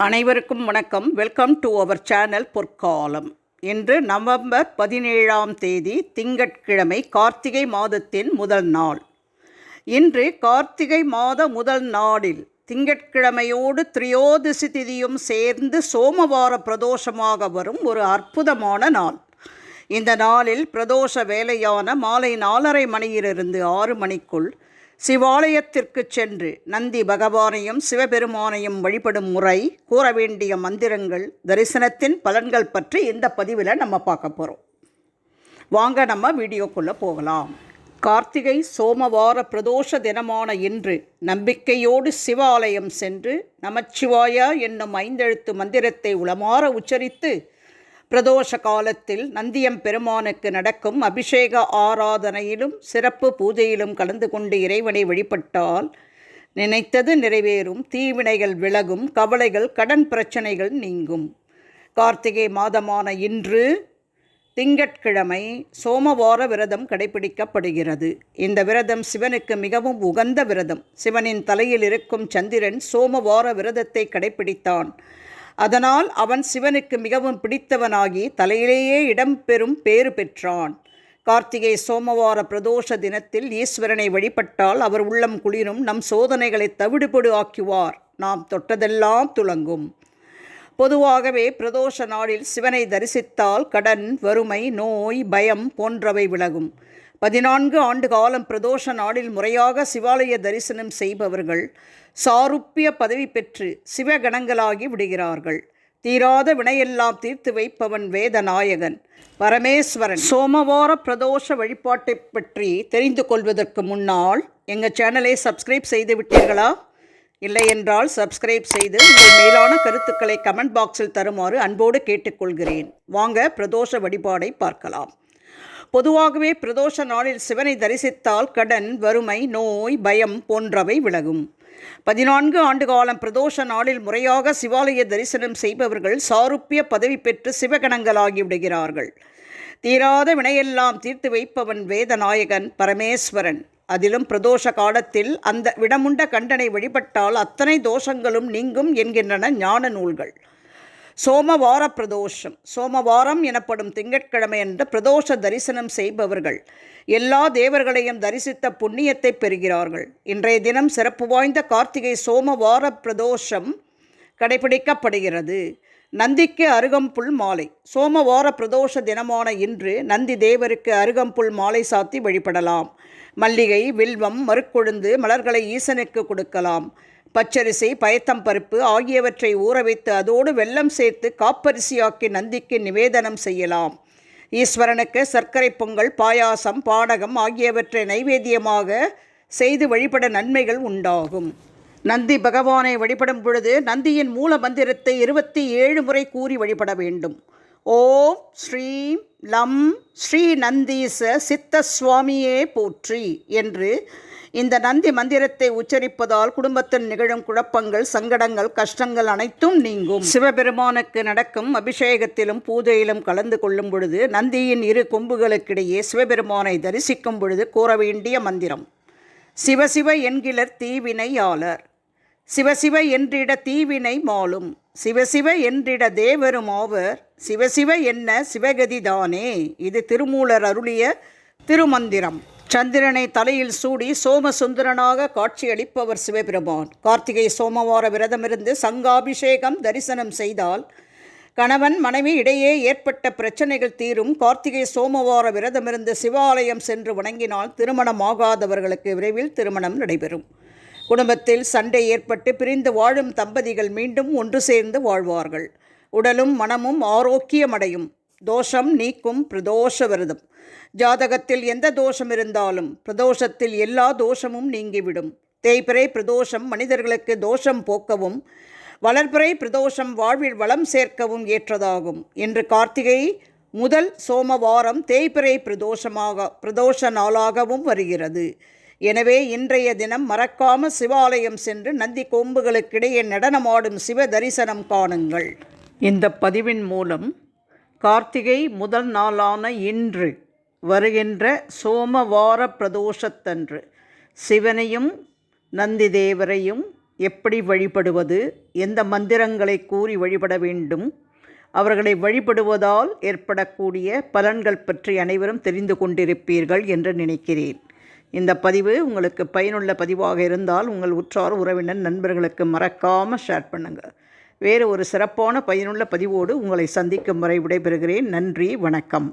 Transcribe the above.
அனைவருக்கும் வணக்கம். Welcome to our channel பொற்காலம். இன்று நவம்பர் பதினேழாம் தேதி திங்கட்கிழமை கார்த்திகை மாதத்தின் முதல் நாள். இன்று கார்த்திகை மாத முதல் நாளில் திங்கட்கிழமையோடு திரியோதிசி திதியும் சேர்ந்து சோமவார பிரதோஷமாக வரும் ஒரு அற்புதமான நாள். இந்த நாளில் பிரதோஷ வேலையான மாலை நாலரை மணியிலிருந்து ஆறு மணிக்குள் சிவாலயத்திற்கு சென்று நந்தி பகவானையும் சிவபெருமானையும் வழிபடும் முறை கூற வேண்டிய மந்திரங்கள் தரிசனத்தின் பலன்கள் பற்றி இந்த பதிவில் நம்ம பார்க்க போகிறோம் வாங்க நம்ம வீடியோக்குள்ளே போகலாம். கார்த்திகை சோமவார பிரதோஷ தினமான இன்று நம்பிக்கையோடு சிவாலயம் சென்று நமச்சிவாயா என்னும் ஐந்தெழுத்து மந்திரத்தை உளமாற உச்சரித்து பிரதோஷ காலத்தில் நந்தியம் பெருமானுக்கு நடக்கும் அபிஷேக ஆராதனையிலும் சிறப்பு பூஜையிலும் கலந்து கொண்டு இறைவனை வழிபட்டால் நினைத்தது நிறைவேறும். தீவினைகள் விலகும் கவலைகள் கடன் பிரச்சனைகள் நீங்கும். கார்த்திகை மாதமான இன்று திங்கட்கிழமை சோமவார விரதம் கடைபிடிக்கப்படுகிறது. இந்த விரதம் சிவனுக்கு மிகவும் உகந்த விரதம். சிவனின் தலையில் இருக்கும் சந்திரன் சோமவார விரதத்தை கடைபிடித்தான். அதனால் அவன் சிவனுக்கு மிகவும் பிடித்தவனாகி தலையிலேயே இடம்பெறும் பேறு பெற்றான். கார்த்திகை சோமவார பிரதோஷ தினத்தில் ஈஸ்வரனை வழிபட்டால் அவர் உள்ளம் குளிரும் நம் சோதனைகளை தவிடுபடு ஆக்குவார். நாம் தொட்டதெல்லாம் துலங்கும் பொதுவாகவே பிரதோஷ நாளில் சிவனை தரிசித்தால் கடன் வறுமை நோய் பயம் போன்றவை விலகும். பதினான்கு ஆண்டு காலம் பிரதோஷ நாளில் முறையாக சிவாலய தரிசனம் செய்பவர்கள் சாருப்பிய பதவி பெற்று சிவகணங்களாகி விடுகிறார்கள். தீராத வினையெல்லாம் தீர்த்து வைப்பவன் வேதநாயகன். பரமேஸ்வரன் சோமவார பிரதோஷ வழிபாட்டை பற்றி தெரிந்து கொள்வதற்கு முன்னால் எங்கள் சேனலை சப்ஸ்கிரைப் செய்து விட்டீர்களா? இல்லை என்றால் சப்ஸ்கிரைப் செய்து உங்கள் மேலான கருத்துக்களை கமெண்ட் பாக்ஸில் தருமாறு அன்போடு கேட்டுக்கொள்கிறேன். வாங்க பிரதோஷ வழிபாடை பார்க்கலாம். பொதுவாகவே பிரதோஷ நாளில் சிவனை தரிசித்தால் கடன் வறுமை நோய் பயம் போன்றவை விலகும். பதினான்கு ஆண்டு காலம் பிரதோஷ நாளில் முறையாக சிவாலய தரிசனம் செய்பவர்கள் சாருப்பிய பதவி பெற்று சிவகணங்களாகி விடுகிறார்கள் தீராத வினையெல்லாம் தீர்த்து வைப்பவன் வேதநாயகன் பரமேஸ்வரன். அதிலும் பிரதோஷ காலத்தில் அந்த விடமுண்ட கண்டனை வழிபட்டால் அத்தனை தோஷங்களும் நீங்கும் என்கின்றன ஞான நூல்கள். சோமவார பிரதோஷம் சோமவாரம் எனப்படும் திங்கட்கிழமை என்று பிரதோஷ தரிசனம் செய்பவர்கள் எல்லா தேவர்களையும் தரிசித்த புண்ணியத்தை பெறுகிறார்கள். இன்றைய தினம் சிறப்பு வாய்ந்த கார்த்திகை சோமவார பிரதோஷம் கடைபிடிக்கப்படுகிறது. நந்திக்கு அருகம்புல் மாலை. சோமவார பிரதோஷ தினமான இன்று நந்தி தேவருக்கு அருகம்புல் மாலை சாத்தி வழிபடலாம். மல்லிகை வில்வம் மறுக்கொழுந்து மலர்களை ஈசனுக்கு கொடுக்கலாம். பச்சரிசி பயத்தம் பருப்பு ஆகியவற்றை ஊற வைத்து அதோடு வெல்லம் சேர்த்து காப்பரிசியாக்கி நந்திக்கு நிவேதனம் செய்யலாம். ஈஸ்வரனுக்கு சர்க்கரை பொங்கல் பாயாசம் பானகம் ஆகியவற்றை நைவேத்தியமாக செய்து வழிபட நன்மைகள் உண்டாகும். நந்தி பகவானை வழிபடும் பொழுது நந்தியின் மூல மந்திரத்தை இருபத்தி ஏழு முறை கூறி வழிபட வேண்டும். ஓம் ஸ்ரீம் லம் ஸ்ரீ நந்தீச சித்த சுவாமியே போற்றி என்று இந்த நந்தி மந்திரத்தை உச்சரிப்பதால் குடும்பத்தில் நிகழும் குழப்பங்கள் சங்கடங்கள் கஷ்டங்கள் அனைத்தும் நீங்கும். சிவபெருமானுக்கு நடக்கும் அபிஷேகத்திலும் பூஜையிலும் கலந்து கொள்ளும் பொழுது நந்தியின் இரு கொம்புகளுக்கிடையே சிவபெருமானை தரிசிக்கும் பொழுது கூற வேண்டிய மந்திரம். சிவசிவ என்கிலர் தீவினையாளர் சிவசிவ என்றிட தீவினை மாலும். சிவசிவ என்றிட தேவரும் ஆவர். சிவசிவ என்ன சிவகதிதானே இது திருமூலர் அருளிய திருமந்திரம். சந்திரனை தலையில் சூடி சோமசுந்தரனாக காட்சியளிப்பவர் சிவபெருமான். கார்த்திகை சோமவார விரதமிருந்து சங்காபிஷேகம் தரிசனம் செய்தால் கணவன் மனைவி இடையே ஏற்பட்ட பிரச்சனைகள் தீரும். கார்த்திகை சோமவார விரதமிருந்து சிவாலயம் சென்று வணங்கினால் திருமணமாகாதவர்களுக்கு விரைவில் திருமணம் நடைபெறும். குடும்பத்தில் சண்டை ஏற்பட்டு பிரிந்து வாழும் தம்பதிகள் மீண்டும் ஒன்று சேர்ந்து வாழ்வார்கள். உடலும் மனமும் ஆரோக்கியமடையும். தோஷம் நீக்கும் பிரதோஷ விரதம் ஜாதகத்தில் எந்த தோஷம் இருந்தாலும் பிரதோஷத்தில் எல்லா தோஷமும் நீங்கிவிடும். தேய்பிறை பிரதோஷம் மனிதர்களுக்கு தோஷம் போக்கவும் வளர்பிறை பிரதோஷம் வாழ்வில் வளம் சேர்க்கவும் ஏற்றதாகும். என்று கார்த்திகை முதல் சோமவாரம் தேய்பிறை பிரதோஷமாக பிரதோஷ நாளாகவும் வருகிறது. எனவே இன்றைய தினம் மறக்காம சிவாலயம் சென்று நந்தி கொம்புகளுக்கிடையே நடனமாடும் சிவ தரிசனம் காணுங்கள். இந்த பதிவின் மூலம் கார்த்திகை முதல் நாளான இன்று வருகின்ற சோமவார பிரதோஷத்தன்று. சிவனையும் நந்தி தேவரையும் எப்படி வழிபடுவது எந்த மந்திரங்களை கூறி வழிபட வேண்டும் அவர்களை வழிபடுவதால் ஏற்படக்கூடிய பலன்கள் பற்றி அனைவரும் தெரிந்து கொண்டிருப்பீர்கள் என்று நினைக்கிறேன். இந்த பதிவு உங்களுக்கு பயனுள்ள பதிவாக இருந்தால் உங்கள் உற்றார் உறவினர் நண்பர்களுக்கு மறக்காமல் ஷேர் பண்ணுங்கள் வேறு ஒரு சிறப்பான பயனுள்ள பதிவோடு உங்களை சந்திக்கும் வரை விடைபெறுகிறேன். நன்றி வணக்கம்.